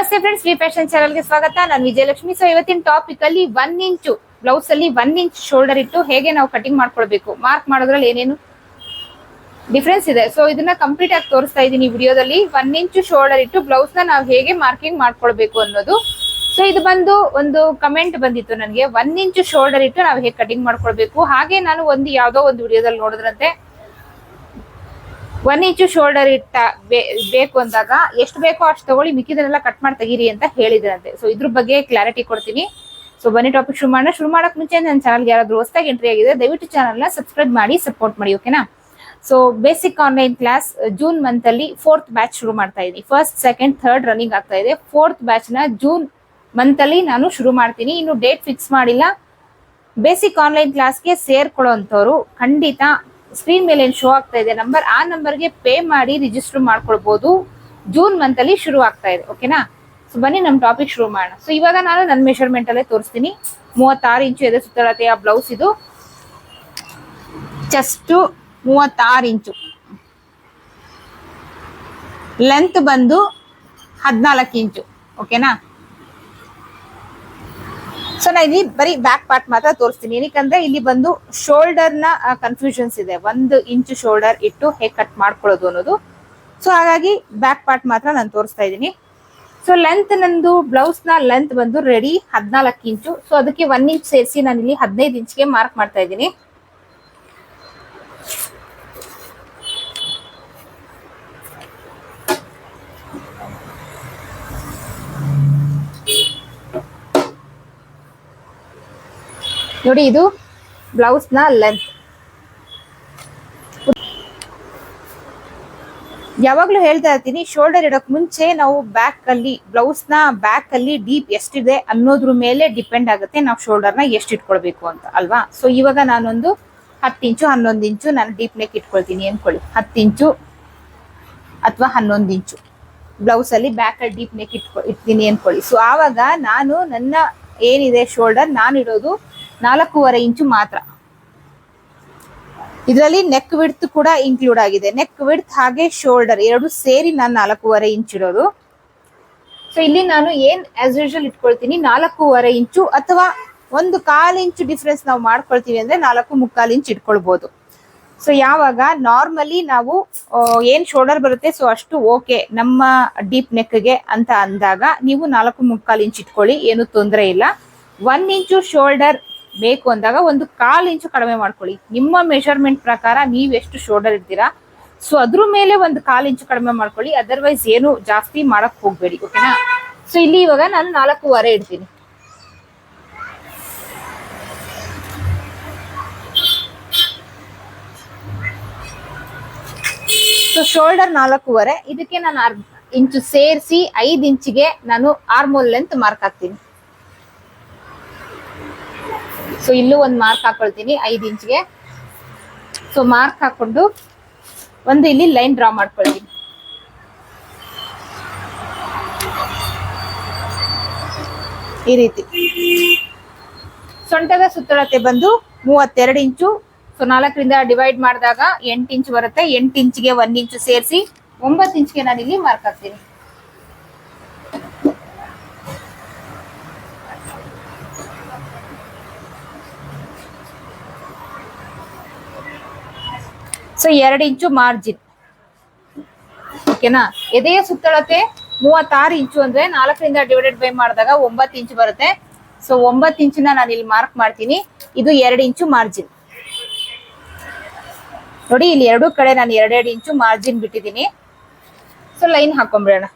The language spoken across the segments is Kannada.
ನಮಸ್ತೆ ಫ್ರೆಂಡ್ಸ್ ವಿ ಫ್ಯಾಷನ್ ಚಾನಲ್ಗೆ ಸ್ವಾಗತ. ನಾನು ವಿಜಯಲಕ್ಷ್ಮಿ. ಸೊ ಇವತ್ತಿನ ಟಾಪಿಕ್ ಅಲ್ಲಿ ಒನ್ ಇಂಚು ಬ್ಲೌಸ್ ಅಲ್ಲಿ ಒನ್ ಇಂಚ್ ಶೋಲ್ಡರ್ ಇಟ್ಟು ಹೇಗೆ ನಾವು ಕಟಿಂಗ್ ಮಾಡ್ಕೊಳ್ಬೇಕು? ಮಾರ್ಕ್ ಮಾಡೋದ್ರಲ್ಲಿ ಏನೇನು ಡಿಫ್ರೆನ್ಸ್ ಇದೆ? ಸೊ ಇದನ್ನ ಕಂಪ್ಲೀಟ್ ಆಗಿ ತೋರಿಸ್ತಾ ಇದ್ದೀನಿ ವಿಡಿಯೋದಲ್ಲಿ. ಒನ್ ಇಂಚು ಶೋಲ್ಡರ್ ಇಟ್ಟು ಬ್ಲೌಸ್ನ ನಾವು ಹೇಗೆ ಮಾರ್ಕಿಂಗ್ ಮಾಡ್ಕೊಳ್ಬೇಕು ಅನ್ನೋದು. ಸೊ ಇದು ಬಂದು ಒಂದು ಕಮೆಂಟ್ ಬಂದಿತ್ತು ನನಗೆ. ಒನ್ ಇಂಚು ಶೋಲ್ಡರ್ ಇಟ್ಟು ನಾವು ಹೇಗೆ ಕಟಿಂಗ್ ಮಾಡ್ಕೊಳ್ಬೇಕು? ಹಾಗೆ ನಾನು ಒಂದು ಯಾವ್ದೋ ಒಂದು ವಿಡಿಯೋದಲ್ಲಿ ನೋಡಿದ್ರಂತೆ. ಒನ್ ಇಂಚು ಶೋಲ್ಡರ್ ಇಟ್ಟ ಬೇಕು ಅಂದಾಗ ಎಷ್ಟು ಬೇಕೋ ಅಷ್ಟು ತಗೊಳ್ಳಿ, ಮಿಕ್ಕಿದನ್ನೆಲ್ಲ ಕಟ್ ಮಾಡಿ ತೆಗೀರಿ ಅಂತ ಹೇಳಿದ್ರಂತೆ. ಸೊ ಇದ್ರ ಬಗ್ಗೆ ಕ್ಲಾರಿಟಿ ಕೊಡ್ತೀನಿ. ಸೊ ಬನ್ನಿ ಟಾಪಿಕ್ ಶುರು ಮಾಡೋಣ. ಶುರು ಮಾಡಕ್ ಮುಂಚೆ ನನ್ನ ಚಾನಲ್ಗೆ ಯಾರಾದ್ರೂ ಹೊಸದಾಗಿ ಎಂಟ್ರಿ ಆಗಿದೆ ದಯವಿಟ್ಟು ಚಾನಲ್ನ ಸಬ್ಸ್ಕ್ರೈಬ್ ಮಾಡಿ ಸಪೋರ್ಟ್ ಮಾಡಿ ಓಕೆನಾ so basic online class June month ಅಲ್ಲಿ ಫೋರ್ತ್ ಬ್ಯಾಚ್ ಶುರು ಮಾಡ್ತಾ ಇದ್ದೀನಿ ಫಸ್ಟ್ ಸೆಕೆಂಡ್ ಥರ್ಡ್ ರನ್ನಿಂಗ್ ಆಗ್ತಾ ಇದೆ. ಫೋರ್ತ್ ಬ್ಯಾಚ್ನ ಜೂನ್ ಮಂತ್ ಅಲ್ಲಿ ನಾನು ಶುರು ಮಾಡ್ತೀನಿ. ಇನ್ನು ಡೇಟ್ ಫಿಕ್ಸ್ ಮಾಡಿಲ್ಲ. ಬೇಸಿಕ್ ಆನ್ಲೈನ್ ಕ್ಲಾಸ್ಗೆ ಸೇರ್ಕೊಳ್ಳೋ ಅಂಥವ್ರು ಖಂಡಿತ ಸ್ಕ್ರೀನ್ ಮೇಲೆ ಏನು ಶೋ ಆಗ್ತಾ ಇದೆ ನಂಬರ್ ಆ ನಂಬರ್ಗೆ ಪೇ ಮಾಡಿ ರಿಜಿಸ್ಟರ್ ಮಾಡ್ಕೊಳ್ಬೋದು. ಜೂನ್ ಮಂತ್ ಅಲ್ಲಿ ಶುರು ಆಗ್ತಾ ಇದೆ ಓಕೆನಾ ಸೊ ಬನ್ನಿ ನಮ್ಮ ಟಾಪಿಕ್ ಶುರು ಮಾಡೋಣ. ಸೊ ಇವಾಗ ನಾನು ನನ್ನ ಮೆಷರ್ಮೆಂಟ್ ಅಲ್ಲೇ ತೋರಿಸ್ತೀನಿ. ಮೂವತ್ತಾರು ಇಂಚು ಎದೆ ಸುತ್ತಳತೆಯ ಬ್ಲೌಸ್ ಇದು. ಚೆಸ್ಟ್ ಮೂವತ್ತಾರು ಇಂಚು. ಲೆಂತ್ ಬಂದು ಹದಿನಾಲ್ಕು ಇಂಚು ಓಕೆನಾ ಸೊ ನಾ ಇಲ್ಲಿ ಬರೀ ಬ್ಯಾಕ್ ಪಾರ್ಟ್ ಮಾತ್ರ ತೋರಿಸ್ತೀನಿ. ಏನಕ್ಕಂದ್ರೆ ಇಲ್ಲಿ ಬಂದು ಶೋಲ್ಡರ್ನ ಕನ್ಫ್ಯೂಷನ್ಸ್ ಇದೆ. ಒಂದು ಇಂಚ್ ಶೋಲ್ಡರ್ ಇಟ್ಟು ಹೇಗೆ ಕಟ್ ಮಾಡ್ಕೊಳ್ಳೋದು ಅನ್ನೋದು. ಸೊ ಹಾಗಾಗಿ ಬ್ಯಾಕ್ ಪಾರ್ಟ್ ಮಾತ್ರ ನಾನು ತೋರಿಸ್ತಾ ಇದ್ದೀನಿ. ಸೊ ಲೆಂತ್ ನಂದು ಬ್ಲೌಸ್ನ ಲೆಂತ್ ಬಂದು ರೆಡಿ ಹದಿನಾಲ್ಕು ಇಂಚು ಸೊ ಅದಕ್ಕೆ ಒನ್ ಇಂಚ್ ಸೇರಿಸಿ ನಾನು ಇಲ್ಲಿ ಹದಿನೈದು ಇಂಚ್ಗೆ ಮಾರ್ಕ್ ಮಾಡ್ತಾ ಇದ್ದೀನಿ. ನೋಡಿ ಇದು ಬ್ಲೌಸ್ನ ಲೆಂತ್ ಯಾವಾಗ್ಲೂ ಹೇಳ್ತಾ ಇರ್ತೀನಿ ಶೋಲ್ಡರ್ ಇಡಕ್ ಮುಂಚೆ ನಾವು ಬ್ಯಾಕ್ ಅಲ್ಲಿ ಬ್ಲೌಸ್ನ ಬ್ಯಾಕ್ ಅಲ್ಲಿ ಡೀಪ್ ಎಷ್ಟಿದೆ ಅನ್ನೋದ್ರ ಮೇಲೆ ಡಿಪೆಂಡ್ ಆಗುತ್ತೆ ನಾವು ಶೋಲ್ಡರ್ನ ಎಷ್ಟು ಇಟ್ಕೊಳ್ಬೇಕು ಅಂತ, ಅಲ್ವಾ? ಸೊ ಇವಾಗ ನಾನೊಂದು ಹತ್ತು ಇಂಚು, ಹನ್ನೊಂದು ಇಂಚು ನಾನು ಡೀಪ್ ನೆಕ್ ಇಟ್ಕೊಳ್ತೀನಿ ಅನ್ಕೊಳ್ಳಿ. ಹತ್ತು ಇಂಚು ಅಥವಾ ಹನ್ನೊಂದು ಇಂಚು ಬ್ಲೌಸ್ ಅಲ್ಲಿ ಬ್ಯಾಕ್ ಅಲ್ಲಿ ಡೀಪ್ ನೆಕ್ ಇಟ್ಕೊ, ಇಡ್ತೀನಿ ಅನ್ಕೊಳ್ಳಿ. ಸೊ ಆವಾಗ ನಾನು ನನ್ನ ಏನಿದೆ ಶೋಲ್ಡರ್ ನಾನು ಇಡೋದು ನಾಲ್ಕೂವರೆ ಇಂಚು ಮಾತ್ರ. ಇದರಲ್ಲಿ ನೆಕ್ ವಿಡ್ತ್ ಕೂಡ ಇನ್ಕ್ಲೂಡ್ ಆಗಿದೆ. ನೆಕ್ ವಿಡ್ತ್ ಹಾಗೆ ಶೋಲ್ಡರ್ ಎರಡು ಸೇರಿ ನಾನು ನಾಲ್ಕೂವರೆ ಇಂಚ್ ಇರೋದು ಸೊ ಇಲ್ಲಿ ನಾನು ಏನ್ ಆಸ್ ಯೂಶಲ್ ಇಟ್ಕೊಳ್ತೀನಿ? ನಾಲ್ಕೂವರೆ ಇಂಚು ಅಥವಾ ಒಂದು ಕಾಲ್ ಇಂಚು ಡಿಫ್ರೆನ್ಸ್ ನಾವು ಮಾಡ್ಕೊಳ್ತೀವಿ ಅಂದ್ರೆ ನಾಲ್ಕು ಮುಕ್ಕಾಲು ಇಂಚ್ ಇಟ್ಕೊಳ್ಬಹುದು ಸೊ ಯಾವಾಗ ನಾರ್ಮಲಿ ನಾವು ಏನ್ ಶೋಲ್ಡರ್ ಬರುತ್ತೆ ಸೊ ಅಷ್ಟು ಓಕೆ ನಮ್ಮ ಡೀಪ್ ನೆಕ್ಗೆ ಅಂತ ಅಂದಾಗ ನೀವು ನಾಲ್ಕು ಮುಕ್ಕಾಲು ಇಂಚ್ ಇಟ್ಕೊಳ್ಳಿ, ಏನು ತೊಂದರೆ ಇಲ್ಲ. ಒನ್ ಇಂಚು ಶೋಲ್ಡರ್ ಬೇಕು ಅಂದಾಗ ಒಂದು ಕಾಲ್ ಇಂಚು ಕಡಿಮೆ ಮಾಡ್ಕೊಳ್ಳಿ. ನಿಮ್ಮ ಮೆಷರ್ಮೆಂಟ್ ಪ್ರಕಾರ ನೀವು ಎಷ್ಟು ಶೋಲ್ಡರ್ ಇರ್ತೀರಾ ಸೊ ಅದ್ರ ಮೇಲೆ ಒಂದು ಕಾಲ್ ಇಂಚು ಕಡಿಮೆ ಮಾಡ್ಕೊಳ್ಳಿ. ಅದರ್ವೈಸ್ ಏನು ಜಾಸ್ತಿ ಮಾಡಕ್ ಹೋಗ್ಬೇಡಿ ಓಕೆನಾ ಸೊ ಇಲ್ಲಿ ಇವಾಗ ನಾನು ನಾಲ್ಕೂವರೆ ಇಡ್ತೀನಿ. ಸೊ ಶೋಲ್ಡರ್ ನಾಲ್ಕೂವರೆ. ಇದಕ್ಕೆ ನಾನು ಅರ್ಧ ಇಂಚು ಸೇರಿಸಿ ಐದು ಇಂಚಿಗೆ ನಾನು ಆರ್ಮೋಲ್ ಲೆಂತ್ ಮಾರ್ಕ್ ಹಾಕ್ತೀನಿ. ಸೊ ಇಲ್ಲೂ ಒಂದು ಮಾರ್ಕ್ ಹಾಕೊಳ್ತೀನಿ, ಐದು ಇಂಚ್ಗೆ. ಸೊ ಮಾರ್ಕ್ ಹಾಕೊಂಡು ಒಂದು ಇಲ್ಲಿ ಲೈನ್ ಡ್ರಾ ಮಾಡ್ಕೊಳ್ತೀನಿ. ಈ ರೀತಿ. ಸೊಂಟದ ಸುತ್ತಳತೆ ಬಂದು ಮೂವತ್ತೆರಡು ಇಂಚು. ಸೊ ನಾಲ್ಕರಿಂದ ಡಿವೈಡ್ ಮಾಡಿದಾಗ ಎಂಟು ಇಂಚ್ ಬರುತ್ತೆ. ಎಂಟು ಇಂಚ್ಗೆ ಒಂದ್ ಇಂಚು ಸೇರಿಸಿ, ಒಂಬತ್ತು ಇಂಚ್ಗೆ ನಾನು ಇಲ್ಲಿ ಮಾರ್ಕ್ ಹಾಕ್ತೀನಿ. ಸೊ ಎರಡು ಇಂಚು ಮಾರ್ಜಿನ್ ಓಕೆನಾ ಎದೆಯ ಸುತ್ತಳತೆ ಮೂವತ್ತಾರು ಇಂಚು ಅಂದ್ರೆ ನಾಲ್ಕರಿಂದ ಡಿವೈಡೆಡ್ ಬೈ ಮಾಡಿದಾಗ ಒಂಬತ್ತು ಇಂಚು ಬರುತ್ತೆ. ಸೊ ಒಂಬತ್ತು ಇಂಚಿನ ನಾನು ಇಲ್ಲಿ ಮಾರ್ಕ್ ಮಾಡ್ತೀನಿ. ಇದು ಎರಡು ಇಂಚು ಮಾರ್ಜಿನ್ ನೋಡಿ, ಇಲ್ಲಿ ಎರಡು ಕಡೆ ನಾನು ಎರಡೆರಡು ಇಂಚು ಮಾರ್ಜಿನ್ ಬಿಟ್ಟಿದ್ದೀನಿ. ಸೊ ಲೈನ್ ಹಾಕೊಂಡ್ಬಿಡೋಣ.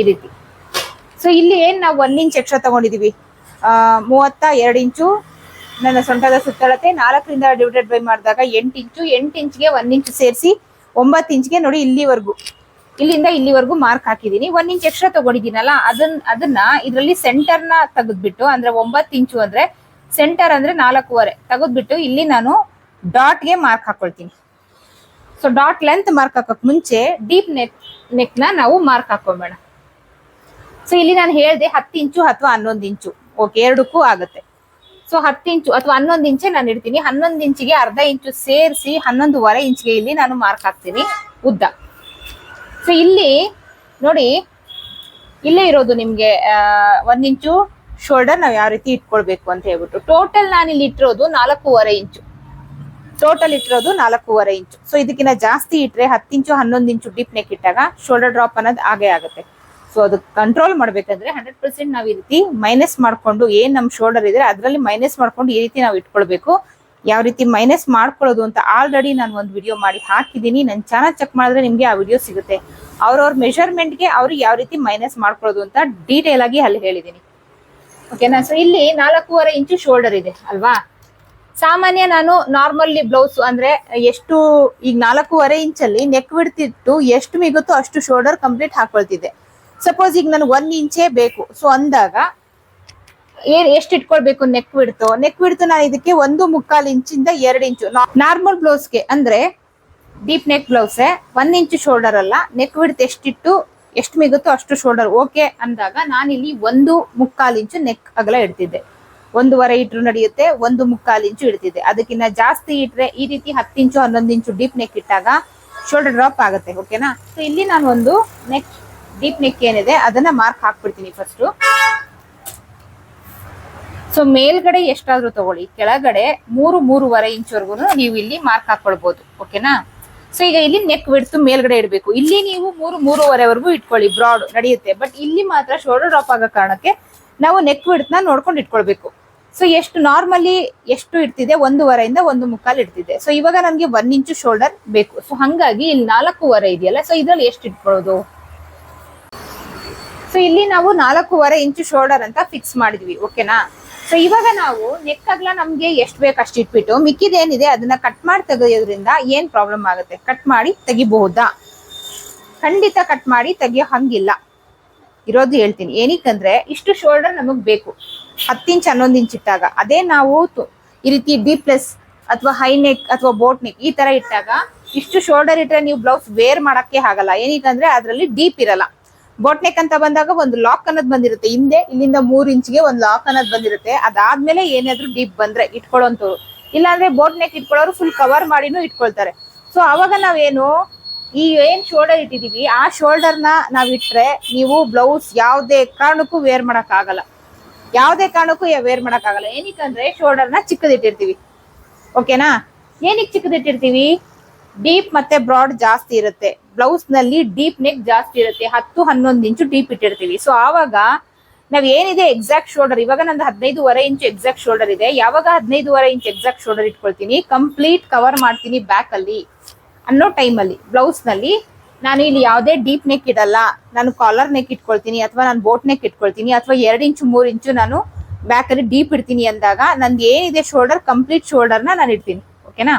ಈ ರೀತಿ. ಸೊ ಇಲ್ಲಿ ಏನ್ ನಾವು ಒಂದ್ ಇಂಚ್ ಎಕ್ಸ್ಟ್ರಾ ತಗೊಂಡಿದೀವಿ? ಮೂವತ್ತ ಎರಡು ಇಂಚು ನನ್ನ ಸೊಂಟದ ಸುತ್ತಳತೆ ನಾಲ್ಕರಿಂದ ಡಿವೈಡೆಡ್ ಬೈ ಮಾಡಿದಾಗ ಎಂಟು ಇಂಚು ಎಂಟು ಇಂಚ್ಗೆ ಒಂದ್ ಇಂಚ್ ಸೇರಿಸಿ ಒಂಬತ್ತು ಇಂಚ್ಗೆ ನೋಡಿ ಇಲ್ಲಿವರೆಗೂ. ಇಲ್ಲಿಂದ ಇಲ್ಲಿವರೆಗೂ ಮಾರ್ಕ್ ಹಾಕಿದೀನಿ. ಒನ್ ಇಂಚ್ ಎಕ್ಸ್ಟ್ರಾ ತಗೊಂಡಿದ್ದೀನಲ್ಲ ಅದನ್ನ ಅದನ್ನ ಇದರಲ್ಲಿ ಸೆಂಟರ್ನ ತೆಗೆದ್ಬಿಟ್ಟು, ಅಂದ್ರೆ ಒಂಬತ್ತು ಇಂಚು ಅಂದ್ರೆ ಸೆಂಟರ್ ಅಂದ್ರೆ ನಾಲ್ಕೂವರೆ ತೆಗೆದ್ಬಿಟ್ಟು ಇಲ್ಲಿ ನಾನು ಡಾಟ್ಗೆ ಮಾರ್ಕ್ ಹಾಕೊಳ್ತೀನಿ. ಸೊ ಡಾಟ್ ಲೆಂತ್ ಮಾರ್ಕ್ ಹಾಕಕ್ ಮುಂಚೆ ಡೀಪ್ ನೆಕ್ ನೆಕ್ನ ನಾವು ಮಾರ್ಕ್ ಹಾಕೊಂಬೇಡ. ಸೊ ಇಲ್ಲಿ ನಾನು ಹೇಳಿದೆ ಹತ್ತು ಇಂಚು ಅಥವಾ ಹನ್ನೊಂದು ಇಂಚು. ಓಕೆ ಎರಡಕ್ಕೂ ಆಗುತ್ತೆ. ಸೊ ಹತ್ತು ಇಂಚು ಅಥವಾ ಹನ್ನೊಂದು ಇಂಚೆ ನಾನು ಇಡ್ತೀನಿ. ಹನ್ನೊಂದು ಇಂಚಿಗೆ ಅರ್ಧ ಇಂಚು ಸೇರಿಸಿ ಹನ್ನೊಂದುವರೆ ಇಂಚಿಗೆ ಇಲ್ಲಿ ನಾನು ಮಾರ್ಕ್ ಹಾಕ್ತೀನಿ ಉದ್ದ. ಸೊ ಇಲ್ಲಿ ನೋಡಿ, ಇಲ್ಲೇ ಇರೋದು ನಿಮ್ಗೆ ಒಂದು ಇಂಚು ಶೋಲ್ಡರ್ ನಾವು ಯಾವ ರೀತಿ ಇಟ್ಕೊಳ್ಬೇಕು ಅಂತ ಹೇಳ್ಬಿಟ್ಟು. ಟೋಟಲ್ ನಾನು ಇಲ್ಲಿ ಇಟ್ಟಿರೋದು ನಾಲ್ಕೂವರೆ ಇಂಚು. ಟೋಟಲ್ ಇಟ್ಟಿರೋದು ನಾಲ್ಕೂವರೆ ಇಂಚು. ಸೊ ಇದಕ್ಕಿಂತ ಜಾಸ್ತಿ ಇಟ್ರೆ ಹತ್ತು ಇಂಚು ಹನ್ನೊಂದು ಇಂಚು ಡಿಪ್ ನೆಕ್ ಇಟ್ಟಾಗ ಶೋಲ್ಡರ್ ಡ್ರಾಪ್ ಅನ್ನೋದು ಆಗೇ ಆಗುತ್ತೆ. ಸೊ ಅದು ಕಂಟ್ರೋಲ್ ಮಾಡ್ಬೇಕಂದ್ರೆ ಹಂಡ್ರೆಡ್ ಪರ್ಸೆಂಟ್ ನಾವು ಈ ರೀತಿ ಮೈನಸ್ ಮಾಡ್ಕೊಂಡು ಏನ್ ನಮ್ ಶೋಲ್ಡರ್ ಇದೆ ಅದರಲ್ಲಿ ಮೈನಸ್ ಮಾಡ್ಕೊಂಡು ಈ ರೀತಿ ನಾವು ಇಟ್ಕೊಳ್ಬೇಕು. ಯಾವ ರೀತಿ ಮೈನಸ್ ಮಾಡ್ಕೊಳ್ಳೋದು ಅಂತ ಆಲ್ರೆಡಿ ನಾನು ಒಂದು ವಿಡಿಯೋ ಮಾಡಿ ಹಾಕಿದ್ದೀನಿ ನನ್ನ ಚಾನಲ್ ಚೆಕ್ ಮಾಡಿದ್ರೆ ನಿಮ್ಗೆ ಆ ವಿಡಿಯೋ ಸಿಗುತ್ತೆ. ಅವ್ರವ್ರ ಮೆಷರ್ಮೆಂಟ್ಗೆ ಅವ್ರಿಗೆ ಯಾವ ರೀತಿ ಮೈನಸ್ ಮಾಡ್ಕೊಳ್ಳೋದು ಅಂತ ಡೀಟೇಲ್ ಆಗಿ ಅಲ್ಲಿ ಹೇಳಿದ್ದೀನಿ ಓಕೆನಾ ಸೊ ಇಲ್ಲಿ ನಾಲ್ಕೂವರೆ ಇಂಚು ಶೋಲ್ಡರ್ ಇದೆ, ಅಲ್ವಾ? ಸಾಮಾನ್ಯ ನಾನು ನಾರ್ಮಲ್ಲಿ ಬ್ಲೌಸ್ ಅಂದ್ರೆ ಎಷ್ಟು, ಈಗ ನಾಲ್ಕೂವರೆ ಇಂಚಲ್ಲಿ ನೆಕ್ ಬಿಡ್ತಿಟ್ಟು ಎಷ್ಟು ಮಿಗುತ್ತೋ ಅಷ್ಟು ಶೋಲ್ಡರ್ ಕಂಪ್ಲೀಟ್ ಹಾಕೊಳ್ತಿದ್ದೆ. ಸಪೋಸ್ ಈಗ ನನಗೆ ಒನ್ ಇಂಚೇ ಬೇಕು. ಸೊ ಅಂದಾಗ ಏನ್ ಎಷ್ಟು ಇಟ್ಕೊಳ್ಬೇಕು ನೆಕ್ ಬಿಡ್ತು ನೆಕ್ ಬಿಡ್ತು ನಾನು ಇದಕ್ಕೆ ಒಂದು ಮುಕ್ಕಾಲು ಇಂಚಿಂದ ಎರಡು ಇಂಚು. ನಾರ್ಮಲ್ ಬ್ಲೌಸ್ಗೆ ಅಂದ್ರೆ ಡೀಪ್ ನೆಕ್ ಬ್ಲೌಸ್ ಒಂದ್ ಇಂಚು ಶೋಲ್ಡರ್ ಅಲ್ಲ ನೆಕ್ ಬಿಡ್ತು ಎಷ್ಟಿಟ್ಟು ಎಷ್ಟು ಮಿಗುತ್ತೋ ಅಷ್ಟು ಶೋಲ್ಡರ್ ಓಕೆ ಅಂದಾಗ ನಾನಿಲ್ಲಿ ಒಂದು ಮುಕ್ಕಾಲು ಇಂಚು ನೆಕ್ ಅಗಲ ಇಡ್ತಿದ್ದೆ. ಒಂದೂವರೆ ಇಟ್ರು ನಡೆಯುತ್ತೆ, ಒಂದು ಮುಕ್ಕಾಲು ಇಂಚು ಇಡ್ತಿದ್ದೆ. ಅದಕ್ಕಿಂತ ಜಾಸ್ತಿ ಇಟ್ರೆ ಈ ರೀತಿ ಹತ್ತು ಇಂಚು ಹನ್ನೊಂದು ಇಂಚು ಡೀಪ್ ನೆಕ್ ಇಟ್ಟಾಗ ಶೋಲ್ಡರ್ ಡ್ರಾಪ್ ಆಗುತ್ತೆ. ಓಕೆನಾ ಸೊ ಇಲ್ಲಿ ನಾನು ಒಂದು ನೆಕ್ ಡೀಪ್ ನೆಕ್ ಏನಿದೆ, ಅದನ್ನ ಮಾರ್ಕ್ ಹಾಕ್ಬಿಡ್ತೀನಿ ಫಸ್ಟ್ ಸೊ ಮೇಲ್ಗಡೆ ಎಷ್ಟಾದ್ರೂ ತಗೊಳ್ಳಿ, ಕೆಳಗಡೆ ಮೂರು, ಮೂರುವರೆ ಇಂಚ್ವರೆಗೂ ನೀವು ಇಲ್ಲಿ ಮಾರ್ಕ್ ಹಾಕೊಳ್ಬಹುದು ಓಕೆನಾ ಸೊ ಈಗ ಇಲ್ಲಿ ನೆಕ್ ಬಿಡ್ತು ಮೇಲ್ಗಡೆ ಇಡಬೇಕು. ಇಲ್ಲಿ ನೀವು ಮೂರು, ಮೂರುವರೆವರೆಗೂ ಇಟ್ಕೊಳ್ಳಿ ಬ್ರಾಡ್ ನಡೆಯುತ್ತೆ. ಬಟ್ ಇಲ್ಲಿ ಮಾತ್ರ ಶೋಲ್ಡರ್ ಡ್ರಾಪ್ ಆಗೋ ಕಾರಣಕ್ಕೆ ನಾವು ನೆಕ್ ಬಿಡ್ತನ್ನ ನೋಡ್ಕೊಂಡು ಇಟ್ಕೊಳ್ಬೇಕು. ಸೊ ಎಷ್ಟು ನಾರ್ಮಲಿ ಎಷ್ಟು ಇಡ್ತಿದೆ? ಒಂದೂವರೆಯಿಂದ ಒಂದು ಮುಕ್ಕಾಲು ಇಡ್ತಿದೆ. ಸೊ ಇವಾಗ ನಮಗೆ ಒನ್ ಇಂಚು ಶೋಲ್ಡರ್ ಬೇಕು. ಸೊ ಹಂಗಾಗಿ ಇಲ್ಲಿ ನಾಲ್ಕೂವರೆ ಇದೆಯಲ್ಲ ಸೊ ಇದ್ರಲ್ಲಿ ಎಷ್ಟು ಇಟ್ಕೊಳ್ಳೋದು? ಸೊ ಇಲ್ಲಿ ನಾವು ನಾಲ್ಕೂವರೆ ಇಂಚು ಶೋಲ್ಡರ್ ಅಂತ ಫಿಕ್ಸ್ ಮಾಡಿದ್ವಿ ಓಕೆನಾ ಸೊ ಇವಾಗ ನಾವು ನೆಕ್ ಅಗ್ಲ ನಮ್ಗೆ ಎಷ್ಟು ಬೇಕು ಅಷ್ಟು ಇಟ್ಬಿಟ್ಟು, ಮಿಕ್ಕಿದೇನಿದೆ ಅದನ್ನ ಕಟ್ ಮಾಡಿ ತೆಗೆಯೋದ್ರಿಂದ ಏನ್ ಪ್ರಾಬ್ಲಮ್ ಆಗುತ್ತೆ? ಕಟ್ ಮಾಡಿ ತೆಗಿಬಹುದಾ? ಖಂಡಿತ ಕಟ್ ಮಾಡಿ ತೆಗಿಯೋ ಹಂಗಿಲ್ಲ. ಇರೋದು ಹೇಳ್ತೀನಿ, ಏನಕ್ಕಂದ್ರೆ ಇಷ್ಟು ಶೋಲ್ಡರ್ ನಮಗ್ ಬೇಕು. ಹತ್ತಿಂಚ್ ಹನ್ನೊಂದು ಇಂಚ್ ಇಟ್ಟಾಗ. ಅದೇ ನಾವು ಈ ರೀತಿ ಡಿ ಪ್ಲಸ್ ಅಥವಾ ಹೈ ನೆಕ್ ಅಥವಾ ಬೋಟ್ ನೆಕ್ ಈ ತರ ಇಟ್ಟಾಗ ಇಷ್ಟು ಶೋಲ್ಡರ್ ಇಟ್ರೆ ನೀವು ಬ್ಲೌಸ್ ವೇರ್ ಮಾಡಕ್ಕೆ ಆಗಲ್ಲ. ಏನಕ್ಕಂದ್ರೆ ಅದರಲ್ಲಿ ಡೀಪ್ ಇರಲ್ಲ. ಬೋಟ್ ನೆಕ್ ಅಂತ ಬಂದಾಗ ಒಂದು ಲಾಕ್ ಅನ್ನೋದು ಬಂದಿರುತ್ತೆ. ಹಿಂದೆ, ಇಲ್ಲಿಂದ ಮೂರ್ ಇಂಚ್ಗೆ ಒಂದು ಲಾಕ್ ಅನ್ನೋದು ಬಂದಿರುತ್ತೆ. ಅದಾದ್ಮೇಲೆ ಏನಾದ್ರೂ ಡೀಪ್ ಬಂದ್ರೆ ಇಟ್ಕೊಳ್ಳೋಂಥವ್ರು. ಇಲ್ಲಾಂದ್ರೆ ಬೋಟ್ ನೆಕ್ ಇಟ್ಕೊಳ್ಳೋರು ಫುಲ್ ಕವರ್ ಮಾಡಿನೂ ಇಟ್ಕೊಳ್ತಾರೆ. ಸೊ ಅವಾಗ ನಾವೇನು, ಈ ಏನ್ ಶೋಲ್ಡರ್ ಇಟ್ಟಿದೀವಿ, ಆ ಶೋಲ್ಡರ್ನ ನಾವ್ ಇಟ್ರೆ ನೀವು ಬ್ಲೌಸ್ ಯಾವುದೇ ಕಾರಣಕ್ಕೂ ವೇರ್ ಮಾಡಕ್ ಆಗಲ್ಲ ಯಾವ್ದೇ ಕಾರಣಕ್ಕೂ ವೇರ್ ಮಾಡಕ್ ಆಗಲ್ಲ ಏನಕ್ಕಂದ್ರೆ ಶೋಲ್ಡರ್ನ ಚಿಕ್ಕದಿಟ್ಟಿರ್ತೀವಿ. ಓಕೆನಾ ಏನಕ್ಕೆ ಚಿಕ್ಕದಿಟ್ಟಿರ್ತೀವಿ? ಡೀಪ್ ಮತ್ತೆ ಬ್ರಾಡ್ ಜಾಸ್ತಿ ಇರುತ್ತೆ. ಬ್ಲೌಸ್ನಲ್ಲಿ ಡೀಪ್ ನೆಕ್ ಜಾಸ್ತಿ ಇರುತ್ತೆ. ಹತ್ತು, ಹನ್ನೊಂದು ಇಂಚು ಡೀಪ್ ಇಟ್ಟಿರ್ತೀವಿ. ಸೊ ಆವಾಗ ನಾವ್ ಏನಿದೆ ಎಕ್ಸಾಕ್ಟ್ ಶೋಲ್ಡರ್ ಇವಾಗ ನಂದು ಹದಿನೈದುವರೆ ಇಂಚು ಎಕ್ಸಾಕ್ಟ್ ಶೋಲ್ಡರ್ ಇದೆ. ಯಾವಾಗ ಹದಿನೈದುವರೆ ಇಂಚು ಎಕ್ಸಾಕ್ಟ್ ಶೋಲ್ಡರ್ ಇಟ್ಕೊಳ್ತೀನಿ? ಕಂಪ್ಲೀಟ್ ಕವರ್ ಮಾಡ್ತೀನಿ ಬ್ಯಾಕ್ ಅಲ್ಲಿ, ಅನ್ನೋ ಟೈಮಲ್ಲಿ ಬ್ಲೌಸ್ನಲ್ಲಿ ನಾನು ಇಲ್ಲಿ ಯಾವುದೇ ಡೀಪ್ ನೆಕ್ ಇಡಲ್ಲ. ನಾನು ಕಾಲರ್ ನೆಕ್ ಇಟ್ಕೊಳ್ತೀನಿ ಅಥವಾ ನಾನು ಬೋಟ್ ನೆಕ್ ಇಟ್ಕೊಳ್ತೀನಿ ಅಥವಾ ಎರಡು ಇಂಚು, ಮೂರು ಇಂಚು ನಾನು ಬ್ಯಾಕ್ ಅಲ್ಲಿ ಡೀಪ್ ಇಡ್ತೀನಿ ಅಂದಾಗ ನಂದು ಏನಿದೆ ಶೋಲ್ಡರ್ ಕಂಪ್ಲೀಟ್ ಶೋಲ್ಡರ್ನ ನಾನು ಇಡ್ತೀನಿ. ಓಕೆನಾ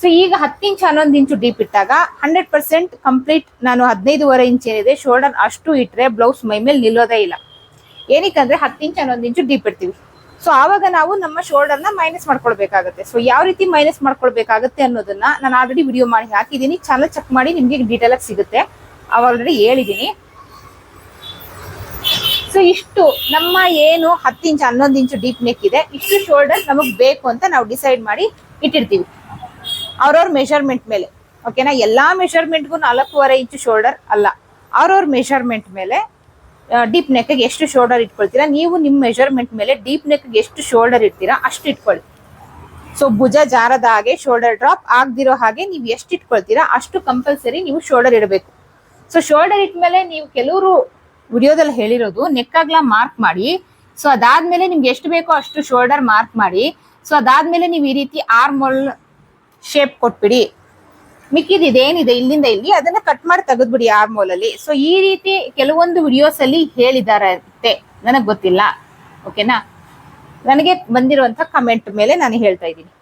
ಸೊ ಈಗ ಹತ್ತು ಇಂಚ್ ಹನ್ನೊಂದು ಇಂಚು ಡೀಪ್ ಇಟ್ಟಾಗ ಹಂಡ್ರೆಡ್ ಪರ್ಸೆಂಟ್ ಕಂಪ್ಲೀಟ್ ನಾನು ಹದಿನೈದುವರೆ ಇಂಚ್ ಏನಿದೆ ಶೋಲ್ಡರ್ ಅಷ್ಟು ಇಟ್ಟರೆ ಬ್ಲೌಸ್ ಮೈ ಮೇಲೆ ನಿಲ್ಲೋದೇ ಇಲ್ಲ. ಏನಕ್ಕಂದ್ರೆ ಹತ್ತು ಇಂಚ್ ಹನ್ನೊಂದು ಇಂಚು ಡೀಪ್ ಇಡ್ತೀವಿ. ಸೊ ಆವಾಗ ನಾವು ನಮ್ಮ ಶೋಲ್ಡರ್ನ ಮೈನಸ್ ಮಾಡ್ಕೊಳ್ಬೇಕಾಗುತ್ತೆ. ಸೊ ಯಾವ ರೀತಿ ಮೈನಸ್ ಮಾಡ್ಕೊಳ್ಬೇಕಾಗುತ್ತೆ ಅನ್ನೋದನ್ನ ನಾನು ಆಲ್ರೆಡಿ ವಿಡಿಯೋ ಮಾಡಿ ಹಾಕಿದ್ದೀನಿ. ಚಾನಲ್ ಚೆಕ್ ಮಾಡಿ ನಿಮಗೆ ಡೀಟೇಲ್ ಆಗಿ ಸಿಗುತ್ತೆ. ಆಲ್ರೆಡಿ ಹೇಳಿದ್ದೀನಿ ಸೊ ಇಷ್ಟು ನಮ್ಮ ಏನು ಹತ್ತು ಇಂಚ್ ಹನ್ನೊಂದು ಇಂಚು ಡೀಪ್ ನೆಕ್ ಇದೆ, ಇಷ್ಟು ಶೋಲ್ಡರ್ ನಮಗೆ ಬೇಕು ಅಂತ ನಾವು ಡಿಸೈಡ್ ಮಾಡಿ ಇಟ್ಟಿರ್ತೀವಿ. ಅವ್ರವ್ರ ಮೆಷರ್ಮೆಂಟ್ ಮೇಲೆ. ಓಕೆನಾ ಎಲ್ಲಾ ಮೆಷರ್ಮೆಂಟ್ಗೂ ನಾಲ್ಕೂವರೆ ಇಂಚು ಶೋಲ್ಡರ್ ಅಲ್ಲ. ಅವ್ರವ್ರ ಮೆಷರ್ಮೆಂಟ್ ಮೇಲೆ ಡೀಪ್ ನೆಕ್ಗೆ ಎಷ್ಟು ಶೋಲ್ಡರ್ ಇಟ್ಕೊಳ್ತೀರಾ? ನೀವು ನಿಮ್ಮ ಮೆಷರ್ಮೆಂಟ್ ಮೇಲೆ ಡೀಪ್ ನೆಕ್ಗೆ ಎಷ್ಟು ಶೋಲ್ಡರ್ ಇರ್ತೀರಾ ಅಷ್ಟು ಇಟ್ಕೊಳ್ಳಿ. ಸೊ ಭುಜ ಜಾರದ ಹಾಗೆ ಶೋಲ್ಡರ್ ಡ್ರಾಪ್ ಆಗದಿರೋ ಹಾಗೆ ನೀವು ಎಷ್ಟು ಇಟ್ಕೊಳ್ತೀರಾ? ಅಷ್ಟು ಕಂಪಲ್ಸರಿ ನೀವು ಶೋಲ್ಡರ್ ಇಡಬೇಕು. ಸೊ ಶೋಲ್ಡರ್ ಇಟ್ಮೇಲೆ ನೀವು ಕೆಲವರು ವಿಡಿಯೋದಲ್ಲಿ ಹೇಳಿರೋದು ನೆಕ್ಕಾಗ್ಲ ಮಾರ್ಕ್ ಮಾಡಿ. ಸೊ ಅದಾದ್ಮೇಲೆ ನಿಮ್ಗೆ ಎಷ್ಟು ಬೇಕೋ ಅಷ್ಟು ಶೋಲ್ಡರ್ ಮಾರ್ಕ್ ಮಾಡಿ. ಸೊ ಅದಾದ್ಮೇಲೆ ನೀವು ಈ ರೀತಿ ಆರ್ಮೋಲ್ ಶೇಪ್ ಕೊಟ್ಬಿಡಿ. ಮಿಕ್ಕಿದ ಇದೇನಿದೆ ಇಲ್ಲಿಂದ ಇಲ್ಲಿ, ಅದನ್ನ ಕಟ್ ಮಾಡಿ ತೆಗೆದ್ಬಿಡಿ ಆರ್ಮೋಲ್ ಅಲ್ಲಿ ಸೊ ಈ ರೀತಿ ಕೆಲವೊಂದು ವಿಡಿಯೋಸ್ ಅಲ್ಲಿ ಹೇಳಿದಾರಂತೆ. ನನಗೆ ಗೊತ್ತಿಲ್ಲ. ಓಕೆನಾ ನನಗೆ ಬಂದಿರುವಂತ ಕಮೆಂಟ್ ಮೇಲೆ ನಾನು ಹೇಳ್ತಾ ಇದ್ದೀನಿ.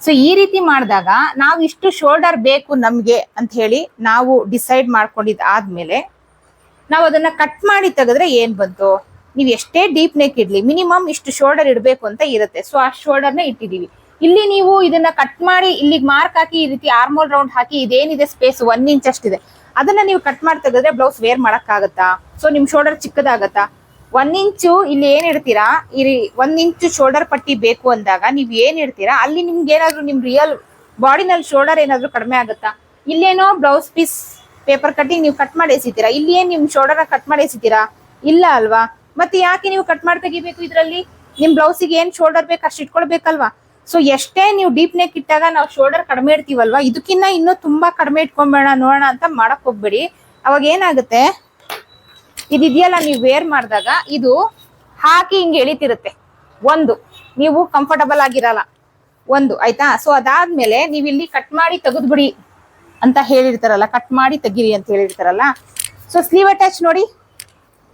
ಸೊ ಈ ರೀತಿ ಮಾಡಿದಾಗ ನಾವು ಇಷ್ಟು ಶೋಲ್ಡರ್ ಬೇಕು ನಮಗೆ ಅಂತ ಹೇಳಿ ನಾವು ಡಿಸೈಡ್ ಮಾಡ್ಕೊಂಡಿದ್ ಆದ್ಮೇಲೆ ನಾವು ಅದನ್ನ ಕಟ್ ಮಾಡಿ ತೆಗೆದ್ರೆ ಏನ್ ಬಂತು? ನೀವು ಎಷ್ಟೇ ಡೀಪ್ ನೆಕ್ ಇಡ್ಲಿ ಮಿನಿಮಮ್ ಇಷ್ಟು ಶೋಲ್ಡರ್ ಇಡಬೇಕು ಅಂತ ಇರುತ್ತೆ. ಸೊ ಆ ಶೋಲ್ಡರ್ನ ಇಟ್ಟಿದೀವಿ ಇಲ್ಲಿ ನೀವು ಇದನ್ನ ಕಟ್ ಮಾಡಿ, ಇಲ್ಲಿಗೆ ಮಾರ್ಕ್ ಹಾಕಿ, ಈ ರೀತಿ ಆರ್ಮೋಲ್ ರೌಂಡ್ ಹಾಕಿ, ಇದೇನಿದೆ ಸ್ಪೇಸ್ ಒನ್ ಇಂಚ್ ಅಷ್ಟಿದೆ ಅದನ್ನ ನೀವು ಕಟ್ ಮಾಡಿ ಬ್ಲೌಸ್ ವೇರ್ ಮಾಡಕ್ ಆಗತ್ತಾ ಸೊ ನಿಮ್ ಶೋಲ್ಡರ್ ಚಿಕ್ಕದಾಗತ್ತಾ? ಒನ್ ಇಂಚು ಇಲ್ಲಿ ಏನ್ ಇಡ್ತೀರಾ? ಇಲ್ಲಿ ಒಂದ್ ಇಂಚು ಶೋಲ್ಡರ್ ಪಟ್ಟಿ ಬೇಕು ಅಂದಾಗ ನೀವ್ ಏನ್ ಇಡ್ತೀರಾ? ಅಲ್ಲಿ ನಿಮ್ಗೆ ಏನಾದ್ರು ನಿಮ್ ರಿಯಲ್ ಬಾಡಿನಲ್ಲಿ ಶೋಲ್ಡರ್ ಏನಾದ್ರು ಕಡಿಮೆ ಆಗುತ್ತಾ? ಇಲ್ಲೇನೋ ಬ್ಲೌಸ್ ಪೀಸ್ ಪೇಪರ್ ಕಟ್ಟಿಂಗ್ ನೀವು ಕಟ್ ಮಾಡಿ ಎಸಿತೀರಾ? ಇಲ್ಲಿ ಏನ್ ನಿಮ್ ಶೋಲ್ಡರ್ ಕಟ್ ಮಾಡಿ ಎಸಿತೀರಾ? ಇಲ್ಲ ಅಲ್ವಾ? ಮತ್ತೆ ಯಾಕೆ ನೀವು ಕಟ್ ಮಾಡಿ ತೆಗಿಬೇಕು ಇದರಲ್ಲಿ? ನಿಮ್ ಬ್ಲೌಸಿಗೆ ಏನ್ ಶೋಲ್ಡರ್ ಬೇಕು ಅಷ್ಟು ಇಟ್ಕೊಳ್ಬೇಕಲ್ವಾ? ಸೊ ಎಷ್ಟೇ ನೀವು ಡೀಪ್ ನೆಕ್ ಇಟ್ಟಾಗ ನಾವು ಶೋಲ್ಡರ್ ಕಡಿಮೆ ಇಡ್ತೀವಲ್ವ? ಇದಕ್ಕಿಂತ ಇನ್ನೂ ತುಂಬಾ ಕಡಿಮೆ ಇಟ್ಕೊಂಬೇಡ, ನೋಡೋಣ ಅಂತ ಮಾಡಕ್ ಹೋಗ್ಬೇಡಿ. ಅವಾಗ ಏನಾಗುತ್ತೆ? ಇದೆಯಲ್ಲ ನೀವು ವೇರ್ ಮಾಡಿದಾಗ ಇದು ಹಾಕಿ ಹಿಂಗೆ ಎಳಿತಿರುತ್ತೆ. ಒಂದು, ನೀವು ಕಂಫರ್ಟಬಲ್ ಆಗಿರಲ್ಲ. ಒಂದು, ಆಯ್ತಾ? ಸೊ ಅದಾದ್ಮೇಲೆ ನೀವು ಇಲ್ಲಿ ಕಟ್ ಮಾಡಿ ತೆಗೆದ್ಬಿಡಿ ಅಂತ ಹೇಳಿರ್ತಾರಲ್ಲ ಕಟ್ ಮಾಡಿ ತೆಗೀರಿ ಅಂತ ಹೇಳಿರ್ತಾರಲ್ಲ. ಸೊ ಸ್ಲೀವ್ ಅಟ್ಯಾಚ್ ನೋಡಿ.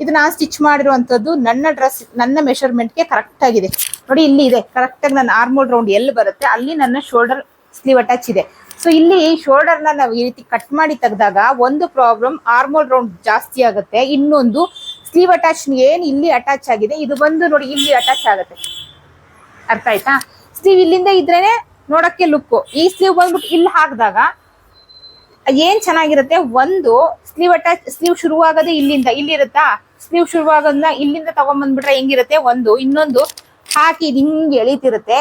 ಇದು ನಾನು ಸ್ಟಿಚ್ ಮಾಡಿರುವಂತದ್ದು ನನ್ನ ಡ್ರೆಸ್ ನನ್ನ ಮೆಷರ್ಮೆಂಟ್ಗೆ ಕರೆಕ್ಟ್ ಆಗಿದೆ. ನೋಡಿ, ಇಲ್ಲಿ ಇದೆ. ಕರೆಕ್ಟ್ ಆಗಿ ನನ್ನ ಆರ್ಮೋಲ್ ರೌಂಡ್ ಎಲ್ಲಿ ಬರುತ್ತೆ? ಅಲ್ಲಿ ನನ್ನ ಶೋಲ್ಡರ್ ಸ್ಲೀವ್ ಅಟ್ಯಾಚ್ ಇದೆ. ಸೊ ಇಲ್ಲಿ ಶೋಲ್ಡರ್ನ ನಾವು ಈ ರೀತಿ ಕಟ್ ಮಾಡಿ ತೆಗೆದಾಗ ಒಂದು ಪ್ರಾಬ್ಲಮ್ ಆರ್ಮೋಲ್ ರೌಂಡ್ ಜಾಸ್ತಿ ಆಗುತ್ತೆ. ಇನ್ನೊಂದು ಸ್ಲೀವ್ ಅಟ್ಯಾಚ್ ಏನು ಇಲ್ಲಿ ಅಟ್ಯಾಚ್ ಆಗಿದೆ? ಇದು ಬಂದು ನೋಡಿ, ಇಲ್ಲಿ ಅಟ್ಯಾಚ್ ಆಗುತ್ತೆ. ಅರ್ಥ ಆಯ್ತಾ? ಸ್ಲೀವ್ ಇಲ್ಲಿಂದ ಇದ್ರೇನೆ ನೋಡಕ್ಕೆ ಲುಕ್ ಈ ಸ್ಲೀವ್ ಬಂದ್ಬಿಟ್ಟು ಇಲ್ಲಿ ಹಾಕಿದಾಗ ಏನ್ ಚೆನ್ನಾಗಿರುತ್ತೆ? ಒಂದು ಸ್ಲೀವ್ ಅಟ್ಯಾಚ್ ಸ್ಲೀವ್ ಶುರುವಾಗದೆ ಇಲ್ಲಿಂದ. ಇಲ್ಲಿರುತ್ತಾ ಸ್ಲೀವ್ ಶುರುವಾಗೋದನ್ನ ಇಲ್ಲಿಂದ ತಗೊಂಡ್ಬಂದ್ಬಿಟ್ರೆ ಹೆಂಗಿರುತ್ತೆ? ಒಂದು, ಇನ್ನೊಂದು ಹಾಕಿ ಹಿಂಗೆ ಎಳಿತಿರುತ್ತೆ.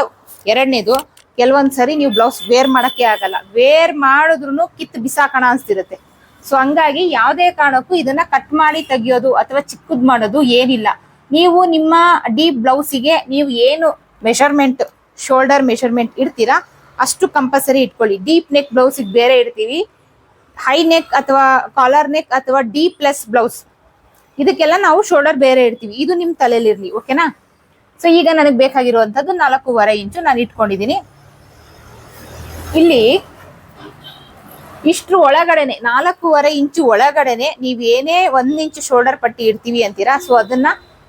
ಎರಡನೇದು ಕೆಲವೊಂದ್ಸರಿ ನೀವು ಬ್ಲೌಸ್ ವೇರ್ ಮಾಡಕ್ಕೆ ಆಗಲ್ಲ. ವೇರ್ ಮಾಡಿದ್ರು ಕಿತ್ ಬಿಸಾಕಣ ಅನ್ಸ್ತಿರುತ್ತೆ. ಸೊ ಹಂಗಾಗಿ ಯಾವುದೇ ಕಾರಣಕ್ಕೂ ಇದನ್ನ ಕಟ್ ಮಾಡಿ ತೆಗಿಯೋದು ಅಥವಾ ಚಿಕ್ಕದ್ ಮಾಡೋದು ಏನಿಲ್ಲ. ನೀವು ನಿಮ್ಮ ಡೀಪ್ ಬ್ಲೌಸಿಗೆ ನೀವು ಏನು ಮೆಷರ್ಮೆಂಟ್ ಶೋಲ್ಡರ್ ಮೆಷರ್ಮೆಂಟ್ ಇಡ್ತೀರಾ, ಅಷ್ಟು ಕಂಪಲ್ಸರಿ ಇಟ್ಕೊಳ್ಳಿ. ಡೀಪ್ ನೆಕ್ ಬ್ಲೌಸಿಗೆ ಬೇರೆ ಇಡ್ತೀವಿ. ಹೈ ನೆಕ್ ಅಥವಾ ಕಾಲರ್ ನೆಕ್ ಅಥವಾ ಡೀಪ್ ಪ್ಲಸ್ ಬ್ಲೌಸ್ ಇದಕ್ಕೆಲ್ಲ ನಾವು ಶೋಲ್ಡರ್ ಬೇರೆ ಇಡ್ತೀವಿ. ಇದು ನಿಮ್ ತಲೆಯಲ್ಲಿರ್ಲಿ ಓಕೆನಾ ಸೊ ಈಗ ನನಗೆ ಬೇಕಾಗಿರುವಂತದ್ದು ನಾಲ್ಕೂವರೆ ಇಂಚು ನಾನು ಇಟ್ಕೊಂಡಿದ್ದೀನಿ ಇಲ್ಲಿ ಇಷ್ಟ್ರ ಒಳಗಡೆನೆ, ನಾಲ್ಕೂವರೆ ಇಂಚು ಒಳಗಡೆನೆ ನೀವ್ ಏನೇ ಒಂದ್ ಇಂಚು ಶೋಲ್ಡರ್ ಪಟ್ಟಿ ಇಡ್ತೀವಿ ಅಂತೀರಾ? ಸೊ ಅದನ್ನ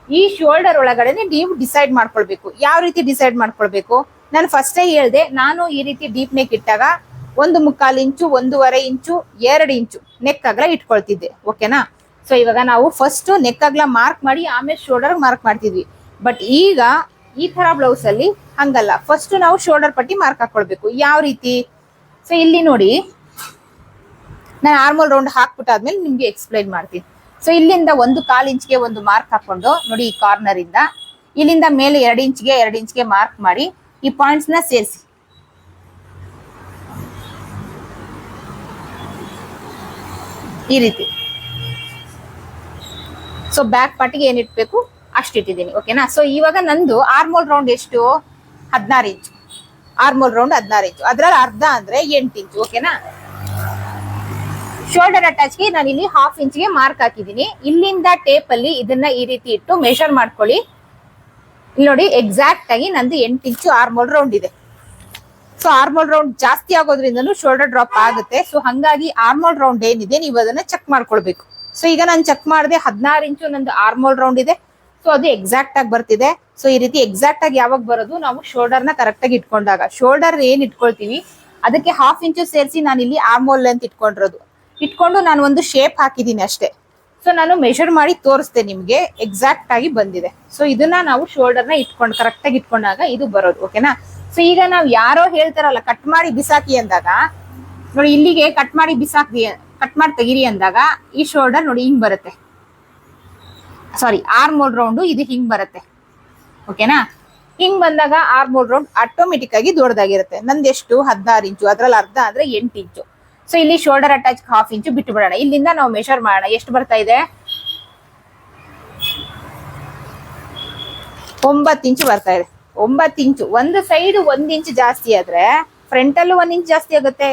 ಈ ಶೋಲ್ಡರ್ ಒಳಗಡೆನೆ ನೀವು ಡಿಸೈಡ್ ಮಾಡ್ಕೊಳ್ಬೇಕು. ಯಾವ ರೀತಿ ಡಿಸೈಡ್ ಮಾಡ್ಕೊಳ್ಬೇಕು? ನಾನು ಫಸ್ಟೇ ಹೇಳ್ದೆ, ನಾನು ಈ ರೀತಿ ಡೀಪ್ ನೆಕ್ ಇಟ್ಟಾಗ ಒಂದು ಮುಕ್ಕಾಲು ಇಂಚು, ಒಂದೂವರೆ ಇಂಚು, ಎರಡು ಇಂಚು ನೆಕ್ ಅಗಲ ಇಟ್ಕೊಳ್ತಿದ್ದೆ ಓಕೆನಾ ಸೊ ಇವಾಗ ನಾವು ಫಸ್ಟ್ ನೆಕ್ ಅಗ್ಲ ಮಾರ್ಕ್ ಮಾಡಿ, ಆಮೇಲೆ ಶೋಲ್ಡರ್ ಮಾರ್ಕ್ ಮಾಡ್ತಿದ್ವಿ. ಬಟ್ ಈಗ ಈ ತರ ಬ್ಲೌಸ್ ಅಲ್ಲಿ ಹಂಗಲ್ಲ. ಫಸ್ಟ್ ನಾವು ಶೋಲ್ಡರ್ ಪಟ್ಟಿ ಮಾರ್ಕ್ ಹಾಕೊಳ್ಬೇಕು. ಯಾವ ರೀತಿ? ಸೊ ಇಲ್ಲಿ ನೋಡಿ. ನಾನು ಆರ್ಮೋಲ್ ರೌಂಡ್ ಹಾಕ್ಬಿಟ್ಟಾದ್ಮೇಲೆ ನಿಮ್ಗೆ ಎಕ್ಸ್ಪ್ಲೈನ್ ಮಾಡ್ತೀನಿ. ಸೊ ಇಲ್ಲಿಂದ ಒಂದು ಕಾಲು ಇಂಚ್ಗೆ ಒಂದು ಮಾರ್ಕ್ ಹಾಕೊಂಡು, ನೋಡಿ ಈ ಕಾರ್ನರ್ ಇಂದ. ಇಲ್ಲಿಂದ ಮೇಲೆ ಎರಡು ಇಂಚ್ಗೆ ಎರಡು ಇಂಚ್ಗೆ ಮಾರ್ಕ್ ಮಾಡಿ, ಈ ಪಾಯಿಂಟ್ಸ್ನ ಸೇರಿಸಿ. ಈ ರೀತಿ. ಸೊ ಬ್ಯಾಕ್ ಪಾರ್ಟಿಗೆ ಏನ್ ಇಟ್ಬೇಕು? ಅಷ್ಟು ಇಟ್ಟಿದ್ದೀನಿ ಓಕೆನಾ ಸೊ ಇವಾಗ ನಂದು ಆರ್ಮೋಲ್ ರೌಂಡ್ ಎಷ್ಟು? ಹದಿನಾರು ಇಂಚು ಆರ್ಮೋಲ್ ರೌಂಡ್ ಹದಿನಾರು ಇಂಚು ಅದ್ರಲ್ಲಿ ಅರ್ಧ ಅಂದ್ರೆ ಎಂಟು ಇಂಚು ಓಕೆನಾ ಶೋಲ್ಡರ್ ಅಟ್ಯಾಚ್ಗೆ ನಾನು ಇಲ್ಲಿ ಹಾಫ್ ಇಂಚ್ಗೆ ಮಾರ್ಕ್ ಹಾಕಿದ್ದೀನಿ. ಇಲ್ಲಿಂದ ಟೇಪ್ ಅಲ್ಲಿ ಇದನ್ನ ಈ ರೀತಿ ಇಟ್ಟು ಮೆಷರ್ ಮಾಡ್ಕೊಳ್ಳಿ. ಇಲ್ಲಿ ನೋಡಿ ಎಕ್ಸಾಕ್ಟ್ ಆಗಿ ನಂದು ಎಂಟು ಇಂಚು ಆರ್ಮೋಲ್ ರೌಂಡ್ ಇದೆ. ಸೊ ಆರ್ಮೋಲ್ ರೌಂಡ್ ಜಾಸ್ತಿ ಆಗೋದ್ರಿಂದನೂ ಶೋಲ್ಡರ್ ಡ್ರಾಪ್ ಆಗುತ್ತೆ. ಸೊ ಹಂಗಾಗಿ ಆರ್ಮೋಲ್ ರೌಂಡ್ ಏನಿದೆ, ನೀವು ಅದನ್ನ ಚೆಕ್ ಮಾಡ್ಕೊಳ್ಬೇಕು. ಸೊ ಈಗ ನಾನು ಚೆಕ್ ಮಾಡಿದೆ ಹದಿನಾರು ಇಂಚು ನಂದು ಆರ್ಮೋಲ್ ರೌಂಡ್ ಇದೆ. ಸೊ ಅದು ಎಕ್ಸಾಕ್ಟ್ ಆಗಿ ಬರ್ತಿದೆ. ಸೊ ಈ ರೀತಿ ಎಕ್ಸಾಕ್ಟ್ ಆಗಿ ಯಾವಾಗ ಬರೋದು ನಾವು ಶೋಲ್ಡರ್ನ ಕರೆಕ್ಟ್ ಆಗಿ ಇಟ್ಕೊಂಡಾಗ. ಶೋಲ್ಡರ್ ಏನ್ ಇಟ್ಕೊಳ್ತೀವಿ? ಅದಕ್ಕೆ ಹಾಫ್ ಇಂಚು ಸೇರಿಸಿ ನಾನು ಇಲ್ಲಿ ಆರ್ಮೋಲ್ ಲೆಂತ್ ಇಟ್ಕೊಂಡಿರೋದು. ಇಟ್ಕೊಂಡು ನಾನು ಒಂದು ಶೇಪ್ ಹಾಕಿದ್ದೀನಿ ಅಷ್ಟೇ. ಸೊ ನಾನು ಮೆಷರ್ ಮಾಡಿ ತೋರಿಸ್ದೆ ನಿಮಗೆ ಎಕ್ಸಾಕ್ಟ್ ಆಗಿ ಬಂದಿದೆ. ಸೊ ಇದನ್ನ ನಾವು ಶೋಲ್ಡರ್ನ ಇಟ್ಕೊಂಡು ಕರೆಕ್ಟ್ ಆಗಿ ಇಟ್ಕೊಂಡಾಗ ಇದು ಬರೋದು ಓಕೆನಾ ಸೊ ಈಗ ನಾವು ಯಾರೋ ಹೇಳ್ತಾರಲ್ಲ, ಕಟ್ ಮಾಡಿ ಬಿಸಾಕಿ ಅಂದಾಗ, ನೋಡಿ ಇಲ್ಲಿಗೆ ಕಟ್ ಮಾಡಿ ಬಿಸಾಕಿ ಕಟ್ ಮಾಡಿ ತೆಗಿರಿ ಅಂದಾಗ ಈ ಶೋಲ್ಡರ್ ನೋಡಿ ಹಿಂಗ್ ಬರುತ್ತೆ. ಸಾರಿ ಆರ್ಮೋಲ್ ರೌಂಡು ಇದು ಹಿಂಗ್ ಬರುತ್ತೆ. ಓಕೆನಾ ಹಿಂಗ್ ಬಂದಾಗ ಆರ್ಮೋಲ್ ರೌಂಡ್ ಆಟೋಮೆಟಿಕ್ ಆಗಿ ದೊಡ್ಡದಾಗಿರುತ್ತೆ. ನಂದು ಎಷ್ಟು? ಹದಿನಾರು ಇಂಚು. ಅದ್ರಲ್ಲಿ ಅರ್ಧ ಅಂದ್ರೆ ಎಂಟು ಇಂಚು. ಸೊ ಇಲ್ಲಿ ಶೋಲ್ಡರ್ ಅಟ್ಯಾಚ್ ಹಾಫ್ ಇಂಚು ಬಿಟ್ಟು ಬಿಡೋಣ. ಇಲ್ಲಿಂದ ನಾವು ಮೆಷರ್ ಮಾಡೋಣ. ಎಷ್ಟು ಬರ್ತಾ ಇದೆ? ಒಂಬತ್ತು ಇಂಚು ಬರ್ತಾ ಇದೆ. ಒಂಬತ್ತು ಇಂಚು. ಒಂದು ಸೈಡ್ ಒಂದ್ ಇಂಚು ಜಾಸ್ತಿ ಆದ್ರೆ ಫ್ರಂಟ್ ಅಲ್ಲೂ ಒಂದ್ ಇಂಚ್ ಜಾಸ್ತಿ ಆಗುತ್ತೆ.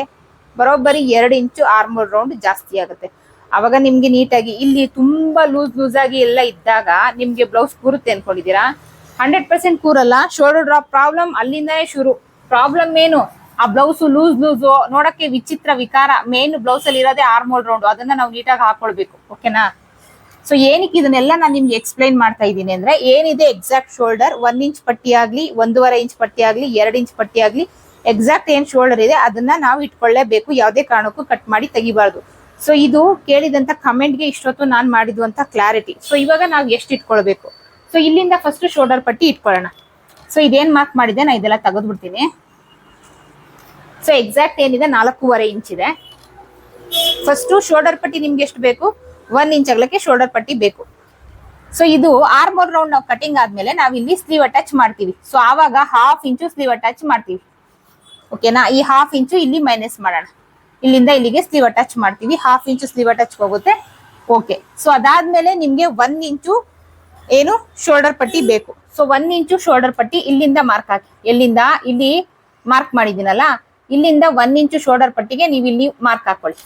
ಬರೋಬ್ಬರಿ ಎರಡು ಇಂಚು ಆರ್ಮೋಲ್ ರೌಂಡ್ ಜಾಸ್ತಿ ಆಗುತ್ತೆ. ಅವಾಗ ನಿಮ್ಗೆ ನೀಟಾಗಿ ಇಲ್ಲಿ ತುಂಬಾ ಲೂಸ್ ಲೂಸ್ ಆಗಿ ಎಲ್ಲ ಇದ್ದಾಗ ನಿಮ್ಗೆ ಬ್ಲೌಸ್ ಕೂರುತ್ತೆ ಅನ್ಕೊಂಡಿದ್ದೀರಾ? ಹಂಡ್ರೆಡ್ ಪರ್ಸೆಂಟ್ ಕೂರಲ್ಲ. ಶೋಲ್ಡರ್ ಡ್ರಾಪ್ ಪ್ರಾಬ್ಲಮ್ ಅಲ್ಲಿಂದನೇ ಶುರು. ಪ್ರಾಬ್ಲಮ್ ಏನು? ಆ ಬ್ಲೌಸ್ ಲೂಸ್ ಲೂಸ್ ನೋಡಕ್ಕೆ ವಿಚಿತ್ರ ವಿಕಾರ. ಮೇನ್ ಬ್ಲೌಸ್ ಅಲ್ಲಿ ಇರೋದೇ ಆರ್ಮೋಲ್ ರೌಂಡ್ ಅದನ್ನ ನಾವು ನೀಟಾಗಿ ಹಾಕೊಳ್ಬೇಕು. ಓಕೆನಾ ಸೊ ಏನಕ್ಕೆ ಇದನ್ನೆಲ್ಲ ನಾನು ನಿಮ್ಗೆ ಎಕ್ಸ್ಪ್ಲೈನ್ ಮಾಡ್ತಾ ಇದ್ದೀನಿ ಅಂದ್ರೆ ಏನಿದೆ ಎಕ್ಸಾಕ್ಟ್ ಶೋಲ್ಡರ್ ಒನ್ ಇಂಚ್ ಪಟ್ಟಿ ಆಗ್ಲಿ, ಒಂದೂವರೆ ಇಂಚ್ ಪಟ್ಟಿ ಆಗ್ಲಿ, ಎರಡು ಇಂಚ್ ಪಟ್ಟಿ ಆಗ್ಲಿ ಎಕ್ಸಾಕ್ಟ್ ಏನ್ ಶೋಲ್ಡರ್ ಇದೆ, ಅದನ್ನ ನಾವು ಇಟ್ಕೊಳ್ಳೇಬೇಕು. ಯಾವುದೇ ಕಾರಣಕ್ಕೂ ಕಟ್ ಮಾಡಿ ತೆಗಿಬಾರ್ದು. ಸೊ ಇದು ಕೇಳಿದಂತ ಕಮೆಂಟ್ಗೆ ಇಷ್ಟೊತ್ತು ನಾನು ಮಾಡಿದ್ದು ಅಂತ ಕ್ಲಾರಿಟಿ ಸೊ ಇವಾಗ ನಾವು ಎಷ್ಟು ಇಟ್ಕೊಳ್ಬೇಕು? ಸೊ ಇಲ್ಲಿಂದ ಫಸ್ಟ್ ಶೋಲ್ಡರ್ ಪಟ್ಟಿ ಇಟ್ಕೊಳ್ಳೋಣ. ಸೊ ಇದೇನ್ ಮಾರ್ಕ್ ಮಾಡಿದೆ, ನಾ ಇದೆಲ್ಲ ತೆಗೆದ್ಬಿಡ್ತೀನಿ. ಸೊ ಎಕ್ಸಾಕ್ಟ್ ಏನಿದೆ, ನಾಲ್ಕೂವರೆ ಇಂಚ್ ಇದೆ. ಫಸ್ಟ್ ಶೋಲ್ಡರ್ ಪಟ್ಟಿ ನಿಮ್ಗೆ ಎಷ್ಟು ಬೇಕು? ಒನ್ ಇಂಚ್ ಅಗಲಕ್ಕೆ ಶೋಲ್ಡರ್ ಪಟ್ಟಿ ಬೇಕು. ಸೊ ಇದು ಆರ್ಮೋರ್ ರೌಂಡ್ ನಾವು ಕಟಿಂಗ್ ಆದ್ಮೇಲೆ ನಾವು ಇಲ್ಲಿ ಸ್ಲೀವ್ ಅಟ್ಯಾಚ್ ಮಾಡ್ತೀವಿ. ಸೊ ಆವಾಗ ಹಾಫ್ ಇಂಚು ಸ್ಲೀವ್ ಅಟ್ಯಾಚ್ ಮಾಡ್ತೀವಿ. ಓಕೆನಾ ಈ ಹಾಫ್ ಇಂಚು ಇಲ್ಲಿ ಮೈನಸ್ ಮಾಡೋಣ. ಇಲ್ಲಿಂದ ಇಲ್ಲಿಗೆ ಸ್ಲೀವ್ ಅಟ್ಯಾಚ್ ಮಾಡ್ತೀವಿ. ಹಾಫ್ ಇಂಚು ಸ್ಲೀವ್ ಅಟ್ಯಾಚ್ ಹೋಗುತ್ತೆ. ಓಕೆ ಸೊ ಅದಾದ್ಮೇಲೆ ನಿಮ್ಗೆ ಒನ್ ಇಂಚು ಏನು ಶೋಲ್ಡರ್ ಪಟ್ಟಿ ಬೇಕು. ಸೊ ಒನ್ ಇಂಚು ಶೋಲ್ಡರ್ ಪಟ್ಟಿ ಇಲ್ಲಿಂದ ಮಾರ್ಕ್ ಹಾಕಿ. ಎಲ್ಲಿಂದ? ಇಲ್ಲಿ ಮಾರ್ಕ್ ಮಾಡಿದ್ದೀನಲ್ಲ, ಇಲ್ಲಿಂದ ಒನ್ ಇಂಚು ಶೋಲ್ಡರ್ ಪಟ್ಟಿಗೆ ನೀವು ಇಲ್ಲಿ ಮಾರ್ಕ್ ಹಾಕೊಳ್ಳಿ.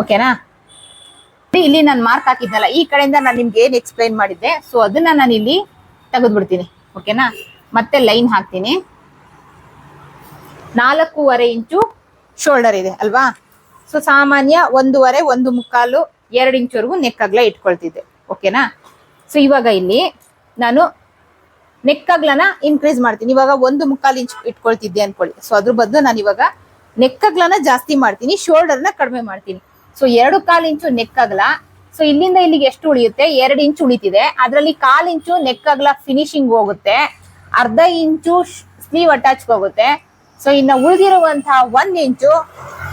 ಓಕೆನಾ ಇಲ್ಲಿ ನಾನು ಮಾರ್ಕ್ ಹಾಕಿದ್ನಲ್ಲ ಈ ಕಡೆಯಿಂದ ನಾನು ನಿಮ್ಗೆ ಏನ್ ಎಕ್ಸ್ಪ್ಲೈನ್ ಮಾಡಿದ್ದೆ ಸೊ ಅದನ್ನ ನಾನು ಇಲ್ಲಿ ತೆಗೆದ್ಬಿಡ್ತೀನಿ ಓಕೆನಾ ಮತ್ತೆ ಲೈನ್ ಹಾಕ್ತೀನಿ. ನಾಲ್ಕೂವರೆ ಇಂಚು ಶೋಲ್ಡರ್ ಇದೆ, ಅಲ್ವಾ? ಸೊ ಸಾಮಾನ್ಯ ಒಂದೂವರೆ, ಒಂದು ಮುಕ್ಕಾಲು, ಎರಡು ಇಂಚುವರೆಗೂ ನೆಕ್ ಇಟ್ಕೊಳ್ತಿದ್ದೆ. ಓಕೆನಾ ಸೊ ಇವಾಗ ಇಲ್ಲಿ ನಾನು ನೆಕ್ ಇನ್ಕ್ರೀಸ್ ಮಾಡ್ತೀನಿ. ಇವಾಗ ಒಂದು ಮುಕ್ಕಾಲು ಇಂಚ್ ಇಟ್ಕೊಳ್ತಿದ್ದೆ ಅನ್ಕೊಳ್ಳಿ. ಸೊ ಅದ್ರ ಬದಲು ನಾನು ಇವಾಗ ನೆಕ್ ಜಾಸ್ತಿ ಮಾಡ್ತೀನಿ, ಶೋಲ್ಡರ್ನ ಕಡಿಮೆ ಮಾಡ್ತೀನಿ. ಸೊ ಎರಡು ಕಾಲು ಇಂಚು ನೆಕ್ ಅಗ್ಲ ಸೊ ಇಲ್ಲಿಂದ ಇಲ್ಲಿಗೆ ಎಷ್ಟು ಉಳಿಯುತ್ತೆ? ಎರಡು ಇಂಚು ಉಳಿತಿದೆ. ಅದರಲ್ಲಿ ಕಾಲು ಇಂಚು ನೆಕ್ ಅಗ್ಲ ಫಿನಿಶಿಂಗ್ ಹೋಗುತ್ತೆ. ಅರ್ಧ ಇಂಚು ಸ್ಲೀವ್ ಅಟ್ಯಾಚ್ ಹೋಗುತ್ತೆ. ಸೊ, ಇನ್ನು ಉಳಿದಿರುವಂತಹ ಒಂದ್ ಇಂಚು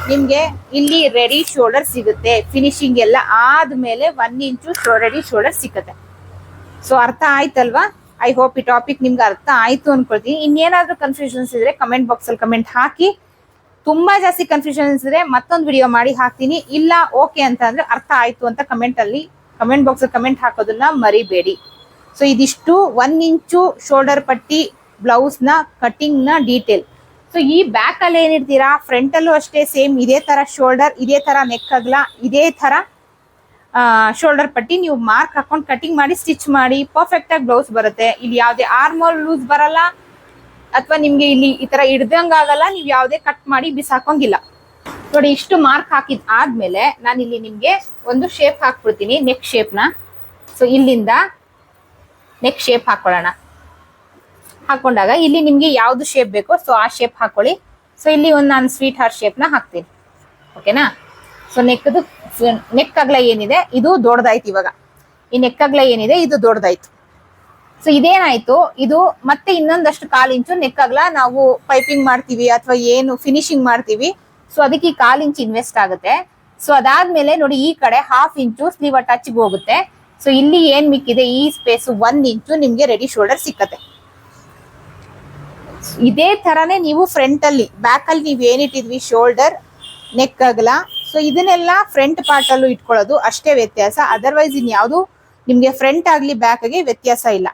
ನಿಮ್ಗೆ ಇಲ್ಲಿ ರೆಡಿ ಶೋಲ್ಡರ್ ಸಿಗುತ್ತೆ. ಫಿನಿಶಿಂಗ್ ಎಲ್ಲ ಆದ್ಮೇಲೆ ಒಂದ್ ಇಂಚು ರೆಡಿ ಶೋಲ್ಡರ್ ಸಿಗುತ್ತೆ ಸೊ, ಅರ್ಥ ಆಯ್ತಲ್ವಾ? ಐ ಹೋಪ್ ಈ ಟಾಪಿಕ್ ನಿಮ್ಗೆ ಅರ್ಥ ಆಯ್ತು ಅನ್ಕೊಳ್ತೀನಿ. ಇನ್ನೇನಾದ್ರೂ ಕನ್ಫ್ಯೂಷನ್ಸ್ ಇದ್ರೆ ಕಮೆಂಟ್ ಬಾಕ್ಸ್ ಅಲ್ಲಿ ಕಮೆಂಟ್ ಹಾಕಿ. ತುಂಬಾ ಜಾಸ್ತಿ ಕನ್ಫ್ಯೂಷನ್ಸ್ ಇದ್ರೆ ಮತ್ತೊಂದು ವಿಡಿಯೋ ಮಾಡಿ ಹಾಕ್ತೀನಿ. ಇಲ್ಲ ಓಕೆ ಅಂತ ಅರ್ಥ ಆಯ್ತು ಅಂತ ಕಮೆಂಟ್ ಅಲ್ಲಿ ಕಮೆಂಟ್ ಬಾಕ್ಸ್ ಕಮೆಂಟ್ ಹಾಕೋದನ್ನ ಮರಿಬೇಡಿ. ಸೊ ಇದಿಷ್ಟು ಒನ್ ಇಂಚು ಶೋಲ್ಡರ್ ಪಟ್ಟಿ ಬ್ಲೌಸ್ನ ಡೀಟೇಲ್ ಸೊ ಈ ಬ್ಯಾಕ್ ಅಲ್ಲಿ ಏನಿರ್ತೀರಾ ಫ್ರಂಟ್ ಅಲ್ಲೂ ಅಷ್ಟೇ ಸೇಮ್ ಇದೇ ತರ ಶೋಲ್ಡರ್ ಇದೇ ತರ ನೆಕ್ ಇದೇ ತರ ಶೋಲ್ಡರ್ ಪಟ್ಟಿ ನೀವು ಮಾರ್ಕ್ ಹಾಕೊಂಡು ಕಟಿಂಗ್ ಮಾಡಿ ಸ್ಟಿಚ್ ಮಾಡಿ ಪರ್ಫೆಕ್ಟ್ ಆಗಿ ಬ್ಲೌಸ್ ಬರುತ್ತೆ. ಇಲ್ಲಿ ಯಾವುದೇ ಆರ್ಮೋಲ್ ಲೂಸ್ ಬರಲ್ಲ, ಅಥವಾ ನಿಮಗೆ ಇಲ್ಲಿ ಈ ತರ ಹಿಡ್ದಂಗಾಗಲ್ಲ ನೀವು ಯಾವುದೇ ಕಟ್ ಮಾಡಿ ಬಿಸಾಕೋಂಗಿಲ್ಲ. ನೋಡಿ, ಇಷ್ಟು ಮಾರ್ಕ್ ಹಾಕಿದ್ ಆದ್ಮೇಲೆ ನಾನು ಇಲ್ಲಿ ನಿಮ್ಗೆ ಒಂದು ಶೇಪ್ ಹಾಕ್ಬಿಡ್ತೀನಿ ನೆಕ್ ಶೇಪ್ನ. ಸೊ ಇಲ್ಲಿಂದ ನೆಕ್ ಶೇಪ್ ಹಾಕೊಳ್ಳೋಣ. ಹಾಕೊಂಡಾಗ ಇಲ್ಲಿ ನಿಮಗೆ ಯಾವ್ದು ಶೇಪ್ ಬೇಕೋ ಸೊ ಆ ಶೇಪ್ ಹಾಕೊಳ್ಳಿ. ಸೊ ಇಲ್ಲಿ ಒಂದು ನಾನು ಸ್ವೀಟ್ ಹಾರ್ಟ್ ಶೇಪ್ನ ಹಾಕ್ತೀನಿ. ಓಕೆನಾ ಸೊ ನೆಕ್ದು ನೆಕ್ ಅಗ್ಲ ಏನಿದೆ? ಇದು ದೊಡ್ಡದಾಯ್ತು ಇವಾಗ. ಈ ನೆಕ್ ಅಗ್ಲ ಏನಿದೆ? ಇದು ದೊಡ್ಡದಾಯ್ತು. ಸೊ ಇದೇನಾಯ್ತು? ಇದು ಮತ್ತೆ ಇನ್ನೊಂದಷ್ಟು ಕಾಲ್ ಇಂಚು ನೆಕ್ ಅಗ್ಲ ನಾವು ಪೈಪಿಂಗ್ ಮಾಡ್ತೀವಿ ಅಥವಾ ಏನು ಫಿನಿಶಿಂಗ್ ಮಾಡ್ತೀವಿ. ಸೊ ಅದಕ್ಕೆ ಈ ಕಾಲ್ ಇಂಚ್ ಇನ್ವೆಸ್ಟ್ ಆಗುತ್ತೆ. ಸೊ ಅದಾದ್ಮೇಲೆ ನೋಡಿ ಈ ಕಡೆ ಹಾಫ್ ಇಂಚು ಸ್ಲೀವ್ ಟಚ್ಗೆ ಹೋಗುತ್ತೆ. ಸೊ ಇಲ್ಲಿ ಏನ್ ಮಿಕ್ಕಿದೆ ಈ ಸ್ಪೇಸ್ ಒಂದ್ ಇಂಚು ನಿಮ್ಗೆ ರೆಡಿ ಶೋಲ್ಡರ್ ಸಿಕ್ಕತ್ತೆ. ಇದೇ ತರಾನೇ ನೀವು ಫ್ರಂಟ್ ಅಲ್ಲಿ ಬ್ಯಾಕ್ ಅಲ್ಲಿ ನೀವು ಏನಿಟ್ಟಿದ್ವಿ ಶೋಲ್ಡರ್ ನೆಕ್ ಅಗಲ. ಸೊ ಇದನ್ನೆಲ್ಲ ಫ್ರಂಟ್ ಪಾರ್ಟ್ ಅಲ್ಲೂ ಇಟ್ಕೊಳ್ಳೋದು ಅಷ್ಟೇ ವ್ಯತ್ಯಾಸ. ಅದರ್ವೈಸ್ ಇನ್ಯಾವುದು ನಿಮ್ಗೆ ಫ್ರಂಟ್ ಆಗ್ಲಿ ಬ್ಯಾಕ್ ಆಗಿ ವ್ಯತ್ಯಾಸ ಇಲ್ಲ.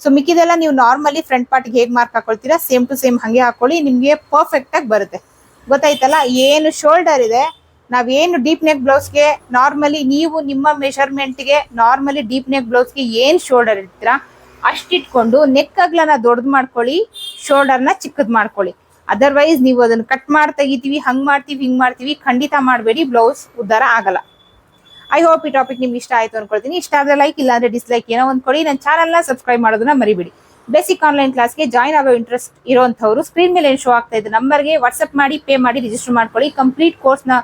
ಸೊ ಮಿಕ್ಕಿದೆಲ್ಲ ನೀವು ನಾರ್ಮಲಿ ಫ್ರಂಟ್ ಪಾರ್ಟ್ಗೆ ಹೇಗೆ ಮಾರ್ಕ್ ಹಾಕೊಳ್ತೀರಾ? ಸೇಮ್ ಟು ಸೇಮ್ ಹಂಗೆ ಹಾಕೊಳ್ಳಿ, ನಿಮ್ಗೆ ಪರ್ಫೆಕ್ಟ್ ಆಗಿ ಬರುತ್ತೆ. ಗೊತ್ತಾಯ್ತಲ್ಲ? ಏನು ಶೋಲ್ಡರ್ ಇದೆ ನಾವೇನು ಡೀಪ್ ನೆಕ್ ಬ್ಲೌಸ್ಗೆ ನಾರ್ಮಲಿ ನೀವು ನಿಮ್ಮ ಮೆಷರ್ಮೆಂಟ್ಗೆ ನಾರ್ಮಲಿ ಡೀಪ್ ನೆಕ್ ಬ್ಲೌಸ್ಗೆ ಏನು ಶೋಲ್ಡರ್ ಇರ್ತೀರಾ ಅಷ್ಟಿಟ್ಕೊಂಡು ನೆಕ್ ಅಗ್ಲನ ದೊಡ್ಡದು ಮಾಡ್ಕೊಳ್ಳಿ ಶೋಲ್ಡರ್ನ ಚಿಕ್ಕದ್ ಮಾಡ್ಕೊಳ್ಳಿ. ಅದರ್ವೈಸ್ ನೀವು ಅದನ್ನ ಕಟ್ ಮಾಡಿ ತೆಗಿತೀವಿ, ಹಂಗ್ ಮಾಡ್ತೀವಿ, ಹಿಂಗ್ ಮಾಡ್ತೀವಿ, ಖಂಡಿತ ಮಾಡಬೇಡಿ ಬ್ಲೌಸ್ ಉದ್ದಾರ ಆಗಲ್ಲ. ಐ ಹೋಪ್ ಈ ಟಾಪಿಕ್ ನಿಮ್ಗೆ ಇಷ್ಟ ಆಯ್ತು ಅನ್ಕೊಳ್ತೀನಿ. ಇಷ್ಟ ಆದ್ರೆ ಲೈಕ್ ಇಲ್ಲ ಅಂದ್ರೆ ಡಿಸ್ಲೈಕ್ ಏನೋ ಒಂದ್ ಕೊಡಿ. ನನ್ನ ಚಾನಲ್ನ ಸಬ್ಸ್ಕ್ರೈಬ್ ಮಾಡೋದನ್ನ ಮರಿಬೇಡಿ. ಬೇಸಿಕ್ ಆನ್ಲೈನ್ ಕ್ಲಾಸ್ಗೆ ಜಾಯ್ನ್ ಆಗೋ ಇಂಟ್ರೆಸ್ಟ್ ಇರೋಂಥವ್ರು ಸ್ಕ್ರೀನ್ ಮೇಲೆ ಏನು ಶೋ ಆಗ್ತಾ ಇದೆ ನಂಬರ್ಗೆ ವಾಟ್ಸಪ್ ಮಾಡಿ ಪೇ ಮಾಡಿ ರಿಜಿಸ್ಟರ್ ಮಾಡ್ಕೊಳ್ಳಿ. ಕಂಪ್ಲೀಟ್ ಕೋರ್ಸ್ನ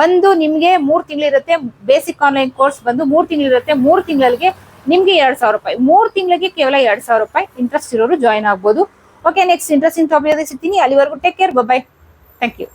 ಬಂದು ನಿಮಗೆ ಮೂರು ತಿಂಗಳಿರುತ್ತೆ ಬೇಸಿಕ್ ಆನ್ಲೈನ್ ಕೋರ್ಸ್ ಬಂದು ಮೂರು ತಿಂಗಳಿರುತ್ತೆ, ಮೂರು ತಿಂಗಳಿಗೆ ನಿಮಗೆ ಎರಡು ಸಾವಿರ ರೂಪಾಯಿ. ಮೂರು ತಿಂಗಳಿಗೆ ಕೇವಲ ಎರಡ್ ಸಾವಿರ ರೂಪಾಯಿ ಇಂಟ್ರೆಸ್ಟ್ ಇರೋರು ಜಾಯ್ನ್ ಆಗ್ಬೋದು. ಓಕೆ ನೆಕ್ಸ್ಟ್ ಇಂಟ್ರೆಸ್ಟಿಂಗ್ ಟಾಪಿಕ್ ಸಿಗ್ತೀನಿ. ಅಲ್ಲಿವರೆಗೂ take care bye thank you